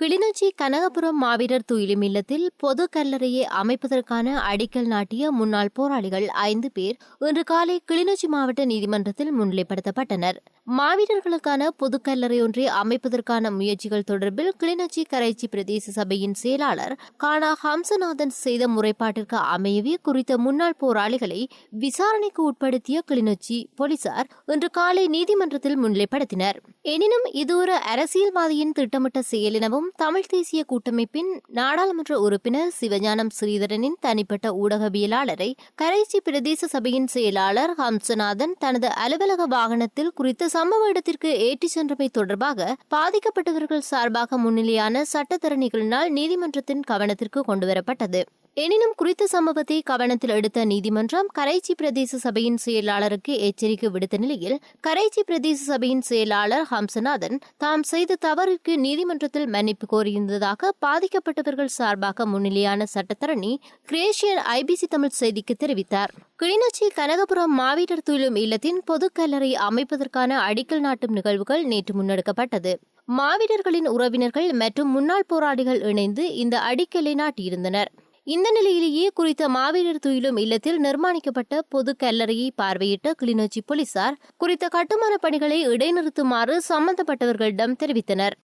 கிளிநொச்சி கனகபுரம் மாவீரர் துயிலும் இல்லத்தில் பொது கல்லறையை அமைப்பதற்கான அடிக்கல் நாட்டிய முன்னாள் போராளிகள் ஐந்து பேர் இன்று காலை கிளிநொச்சி மாவட்ட நீதிமன்றத்தில் முன்னிலைப்படுத்தப்பட்டனர். மாவீரர்களுக்கான பொது கல்லறையொன்றை அமைப்பதற்கான முயற்சிகள் தொடர்பில் கிளிநொச்சி கரைச்சி பிரதேச சபையின் செயலாளர் கானா ஹம்சநாதன் செய்த முறைப்பாட்டிற்கு அமையவே குறித்த முன்னாள் போராளிகளை விசாரணைக்கு உட்படுத்திய கிளிநொச்சி போலீசார் இன்று காலை நீதிமன்றத்தில் முன்னிலைப்படுத்தினர். எனினும் இது ஒரு அரசியல்வாதியின் திட்டமிட்ட செயல் எனவும் தமிழ் தேசிய கூட்டமைப்பின் நாடாளுமன்ற உறுப்பினர் சிவஞானம் ஸ்ரீதரனின் தனிப்பட்ட ஊடகவியலாளரை கரைச்சி பிரதேச சபையின் செயலாளர் ஹம்சநாதன் தனது அலுவலக வாகனத்தில் குறித்த சம்பவ இடத்திற்கு ஏற்றிச் சென்றமை தொடர்பாக பாதிக்கப்பட்டவர்கள் சார்பாக முன்னிலையான சட்டத்தரணிகளினால் நீதிமன்றத்தின் கவனத்திற்கு கொண்டுவரப்பட்டது. எனினும் குறித்த சம்பவத்தை கவனத்தில் எடுத்த நீதிமன்றம் கரைச்சி பிரதேச சபையின் செயலாளருக்கு எச்சரிக்கை விடுத்த நிலையில் கரைச்சி பிரதேச சபையின் செயலாளர் ஹம்சநாதன் தாம் செய்த தவறிற்கு நீதிமன்றத்தில் மன்னிப்பு கோரியிருந்ததாக பாதிக்கப்பட்டவர்கள் சார்பாக முன்னிலையான சட்டத்தரணி கிரேஷியன் ஐபிசி தமிழ் செய்திக்கு தெரிவித்தார். கிளிநொச்சி கனகபுரம் மாவீரர் துயிலும் இல்லத்தின் பொது கல்லறை அமைப்பதற்கான அடிக்கல் நாட்டும் நிகழ்வுகள் நேற்று முன்னெடுக்கப்பட்டது. மாவீரர்களின் உறவினர்கள் மற்றும் முன்னாள் போராளிகள் இணைந்து இந்த அடிக்கலை நாட்டியிருந்தனர். இந்த நிலையிலேயே குறித்த மாவீரர் துயிலும் இல்லத்தில் நிர்மாணிக்கப்பட்ட பொது கல்லறையை பார்வையிட்ட கிளிநொச்சி போலீசார் குறித்த கட்டுமான பணிகளை இடைநிறுத்துமாறு சம்பந்தப்பட்டவர்களிடம் தெரிவித்தனர்.